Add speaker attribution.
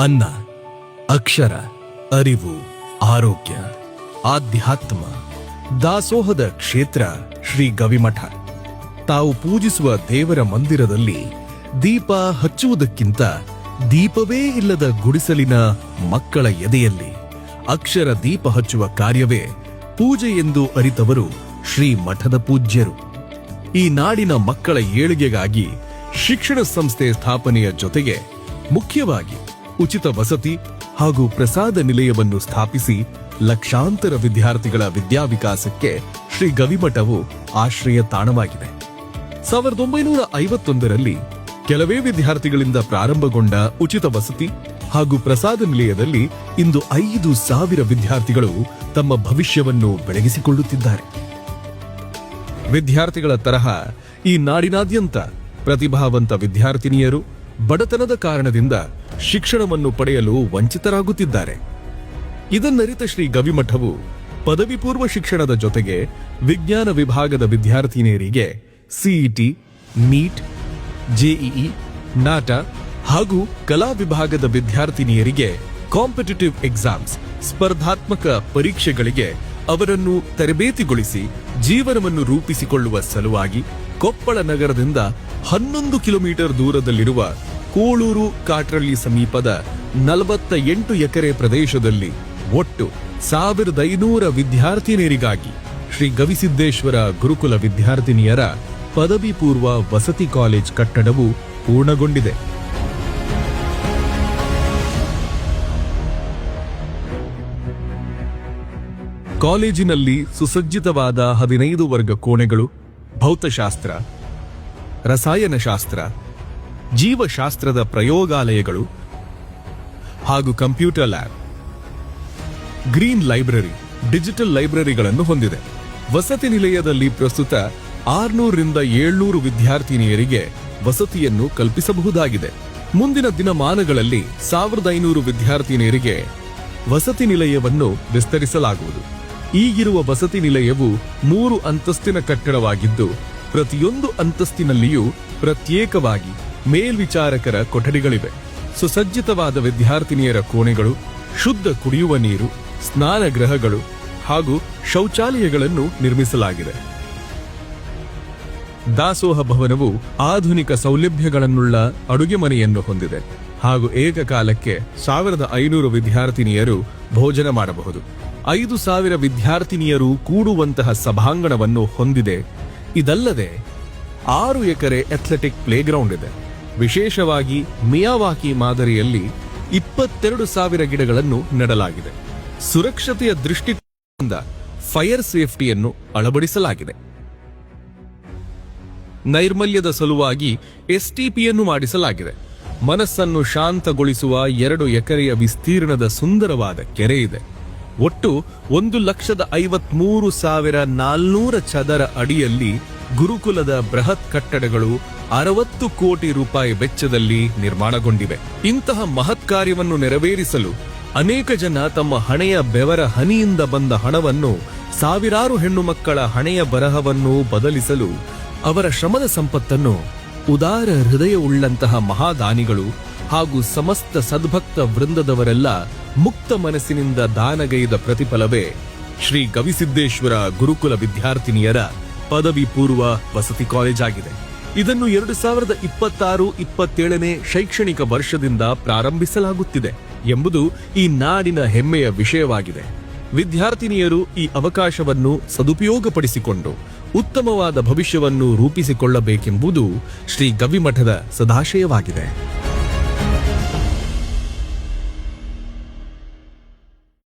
Speaker 1: ಅನ್ನ, ಅಕ್ಷರ, ಅರಿವು, ಆರೋಗ್ಯ, ಆಧ್ಯಾತ್ಮ, ದಾಸೋಹದ ಕ್ಷೇತ್ರ ಶ್ರೀ ಗವಿಮಠ. ತಾವು ಪೂಜಿಸುವ ದೇವರ ಮಂದಿರದಲ್ಲಿ ದೀಪ ಹಚ್ಚುವುದಕ್ಕಿಂತ ದೀಪವೇ ಇಲ್ಲದ ಗುಡಿಸಲಿನ ಮಕ್ಕಳ ಎದೆಯಲ್ಲಿ ಅಕ್ಷರ ದೀಪ ಹಚ್ಚುವ ಕಾರ್ಯವೇ ಪೂಜೆ ಎಂದು ಅರಿತವರು ಶ್ರೀ ಮಠದ ಪೂಜ್ಯರು. ಈ ನಾಡಿನ ಮಕ್ಕಳ ಏಳಿಗೆಗಾಗಿ ಶಿಕ್ಷಣ ಸಂಸ್ಥೆ ಸ್ಥಾಪನೆಯ ಜೊತೆಗೆ ಮುಖ್ಯವಾಗಿ ಉಚಿತ ವಸತಿ ಹಾಗೂ ಪ್ರಸಾದ ನಿಲಯವನ್ನು ಸ್ಥಾಪಿಸಿ ಲಕ್ಷಾಂತರ ವಿದ್ಯಾರ್ಥಿಗಳ ವಿದ್ಯಾವಿಕಾಸಕ್ಕೆ ಶ್ರೀ ಗವಿಮಠವು ಆಶ್ರಯ ತಾಣವಾಗಿದೆ. ಸಾವಿರದ ಒಂಬೈನೂರ ಐವತ್ತೊಂದರಲ್ಲಿ ಕೆಲವೇ ವಿದ್ಯಾರ್ಥಿಗಳಿಂದ ಪ್ರಾರಂಭಗೊಂಡ ಉಚಿತ ವಸತಿ ಹಾಗೂ ಪ್ರಸಾದ ನಿಲಯದಲ್ಲಿ ಇಂದು ಐದು ಸಾವಿರ ವಿದ್ಯಾರ್ಥಿಗಳು ತಮ್ಮ ಭವಿಷ್ಯವನ್ನು ಬೆಳಗಿಸಿಕೊಳ್ಳುತ್ತಿದ್ದಾರೆ. ವಿದ್ಯಾರ್ಥಿಗಳ ತರಹ ಈ ನಾಡಿನಾದ್ಯಂತ ಪ್ರತಿಭಾವಂತ ವಿದ್ಯಾರ್ಥಿನಿಯರು ಬಡತನದ ಕಾರಣದಿಂದ ಶಿಕ್ಷಣವನ್ನು ಪಡೆಯಲು ವಂಚಿತರಾಗುತ್ತಿದ್ದಾರೆ. ಇದನ್ನರಿತ ಶ್ರೀ ಗವಿಮಠವು ಪದವಿ ಪೂರ್ವ ಶಿಕ್ಷಣದ ಜೊತೆಗೆ ವಿಜ್ಞಾನ ವಿಭಾಗದ ವಿದ್ಯಾರ್ಥಿನಿಯರಿಗೆ ಸಿಇಟಿ ನೀಟ್ ಜೆಇಇ ನಾಟ ಹಾಗೂ ಕಲಾ ವಿಭಾಗದ ವಿದ್ಯಾರ್ಥಿನಿಯರಿಗೆ ಕಾಂಪಿಟೇಟಿವ್ ಎಕ್ಸಾಮ್ಸ್, ಸ್ಪರ್ಧಾತ್ಮಕ ಪರೀಕ್ಷೆಗಳಿಗೆ ಅವರನ್ನು ತರಬೇತಿಗೊಳಿಸಿ ಜೀವನವನ್ನು ರೂಪಿಸಿಕೊಳ್ಳುವ ಸಲುವಾಗಿ ಕೊಪ್ಪಳ ನಗರದಿಂದ ಹನ್ನೊಂದು ಕಿಲೋಮೀಟರ್ ದೂರದಲ್ಲಿರುವ ಕೋಳೂರು ಕಾಟ್ರಳ್ಳಿ ಸಮೀಪದ ನಲವತ್ತ ಎಂಟು ಎಕರೆ ಪ್ರದೇಶದಲ್ಲಿ ಒಟ್ಟು ಸಾವಿರದ ಐನೂರ ವಿದ್ಯಾರ್ಥಿನಿಯರಿಗಾಗಿ ಶ್ರೀ ಗವಿಸಿದ್ದೇಶ್ವರ ಗುರುಕುಲ ವಿದ್ಯಾರ್ಥಿನಿಯರ ಪದವಿ ಪೂರ್ವ ವಸತಿ ಕಾಲೇಜ್ ಕಟ್ಟಡವು ಪೂರ್ಣಗೊಂಡಿದೆ. ಕಾಲೇಜಿನಲ್ಲಿ ಸುಸಜ್ಜಿತವಾದ ಹದಿನೈದು ವರ್ಗ ಕೋಣೆಗಳು ಭೌತಶಾಸ್ತ್ರ, ರಸಾಯನಶಾಸ್ತ್ರ, ಜೀವಶಾಸ್ತ್ರದ ಪ್ರಯೋಗಾಲಯಗಳು ಹಾಗೂ computer lab, green library, digital ಲೈಬ್ರರಿಗಳನ್ನು ಹೊಂದಿದೆ. ವಸತಿ ನಿಲಯದಲ್ಲಿ ಪ್ರಸ್ತುತ ಆರ್ನೂರರಿಂದ ಏಳ್ನೂರು ವಿದ್ಯಾರ್ಥಿನಿಯರಿಗೆ ವಸತಿಯನ್ನು ಕಲ್ಪಿಸಬಹುದಾಗಿದೆ. ಮುಂದಿನ ದಿನಮಾನಗಳಲ್ಲಿ ಸಾವಿರದ ಐನೂರು ವಿದ್ಯಾರ್ಥಿನಿಯರಿಗೆ ವಸತಿ ನಿಲಯವನ್ನು ವಿಸ್ತರಿಸಲಾಗುವುದು. ಈಗಿರುವ ವಸತಿ ನಿಲಯವು ಮೂರು ಅಂತಸ್ತಿನ ಕಟ್ಟಡವಾಗಿದ್ದು, ಪ್ರತಿಯೊಂದು ಅಂತಸ್ತಿನಲ್ಲಿಯೂ ಪ್ರತ್ಯೇಕವಾಗಿ ಮೇಲ್ವಿಚಾರಕರ ಕೊಠಡಿಗಳಿವೆ. ಸುಸಜ್ಜಿತವಾದ ವಿದ್ಯಾರ್ಥಿನಿಯರ ಕೋಣೆಗಳು, ಶುದ್ಧ ಕುಡಿಯುವ ನೀರು ಸ್ನಾನಗೃಹಗಳು ಹಾಗೂ ಶೌಚಾಲಯಗಳನ್ನು ನಿರ್ಮಿಸಲಾಗಿದೆ. ದಾಸೋಹ ಭವನವು ಆಧುನಿಕ ಸೌಲಭ್ಯಗಳನ್ನುಳ್ಳ ಅಡುಗೆ ಮನೆಯನ್ನು ಹೊಂದಿದೆ ಹಾಗೂ ಏಕಕಾಲಕ್ಕೆ ಸಾವಿರದ ಐನೂರು ವಿದ್ಯಾರ್ಥಿನಿಯರು ಭೋಜನ ಮಾಡಬಹುದು. ಐದು ಸಾವಿರ ವಿದ್ಯಾರ್ಥಿನಿಯರು ಕೂಡುವಂತಹ ಸಭಾಂಗಣವನ್ನು ಹೊಂದಿದೆ. ಇದಲ್ಲದೆ ಆರು ಎಕರೆ ಅಥ್ಲೆಟಿಕ್ ಪ್ಲೇಗ್ರೌಂಡ್ ಇದೆ. ವಿಶೇಷವಾಗಿ ಮಿಯಾವಾಕಿ ಮಾದರಿಯಲ್ಲಿ ಇಪ್ಪತ್ತೆರಡು ಸಾವಿರ ಗಿಡಗಳನ್ನು ನೆಡಲಾಗಿದೆ. ಸುರಕ್ಷತೆಯ ದೃಷ್ಟಿಕೋನದಿಂದ ಫೈರ್ ಸೇಫ್ಟಿಯನ್ನು ಅಳವಡಿಸಲಾಗಿದೆ. ನೈರ್ಮಲ್ಯದ ಸಲುವಾಗಿ ಎಸ್ಟಿಪಿಯನ್ನು ಮಾಡಿಸಲಾಗಿದೆ. ಮನಸ್ಸನ್ನು ಶಾಂತಗೊಳಿಸುವ ಎರಡು ಎಕರೆಯ ವಿಸ್ತೀರ್ಣದ ಸುಂದರವಾದ ಕೆರೆ ಇದೆ. ಒಟ್ಟು ಒಂದು ಲಕ್ಷದ ಐವತ್ಮೂರು ಸಾವಿರ ನಾಲ್ನೂರ ಚದರ ಅಡಿಯಲ್ಲಿ ಗುರುಕುಲದ ಬೃಹತ್ ಕಟ್ಟಡಗಳು ಅರವತ್ತು ಕೋಟಿ ರೂಪಾಯಿ ವೆಚ್ಚದಲ್ಲಿ ನಿರ್ಮಾಣಗೊಂಡಿವೆ. ಇಂತಹ ಮಹತ್ ಕಾರ್ಯವನ್ನು ನೆರವೇರಿಸಲು ಅನೇಕ ಜನ ತಮ್ಮ ಹಣೆಯ ಬೆವರ ಹನಿಯಿಂದ ಬಂದ ಹಣವನ್ನು ಸಾವಿರಾರು ಹೆಣ್ಣು ಮಕ್ಕಳ ಹಣೆಯ ಬರಹವನ್ನು ಬದಲಿಸಲು ಅವರ ಶ್ರಮದ ಸಂಪತ್ತನ್ನು ಉದಾರ ಹೃದಯವುಳ್ಳಂತಹ ಮಹಾದಾನಿಗಳು ಹಾಗೂ ಸಮಸ್ತ ಸದ್ಭಕ್ತ ವೃಂದದವರೆಲ್ಲ ಮುಕ್ತ ಮನಸ್ಸಿನಿಂದ ದಾನಗೈದ ಪ್ರತಿಫಲವೇ ಶ್ರೀ ಗವಿಸಿದ್ದೇಶ್ವರ ಗುರುಕುಲ ವಿದ್ಯಾರ್ಥಿನಿಯರ ಪದವಿ ಪೂರ್ವ ವಸತಿ ಕಾಲೇಜ್ ಆಗಿದೆ. ಇದನ್ನು ಎರಡು ಸಾವಿರದ ಇಪ್ಪತ್ತಾರು ಇಪ್ಪತ್ತೇಳನೇ ಶೈಕ್ಷಣಿಕ ವರ್ಷದಿಂದ ಪ್ರಾರಂಭಿಸಲಾಗುತ್ತಿದೆ ಎಂಬುದು ಈ ನಾಡಿನ ಹೆಮ್ಮೆಯ ವಿಷಯವಾಗಿದೆ. ವಿದ್ಯಾರ್ಥಿನಿಯರು ಈ ಅವಕಾಶವನ್ನು ಸದುಪಯೋಗಪಡಿಸಿಕೊಂಡು ಉತ್ತಮವಾದ ಭವಿಷ್ಯವನ್ನು ರೂಪಿಸಿಕೊಳ್ಳಬೇಕೆಂಬುದು ಶ್ರೀ ಗವಿಮಠದ ಸದಾಶಯವಾಗಿದೆ.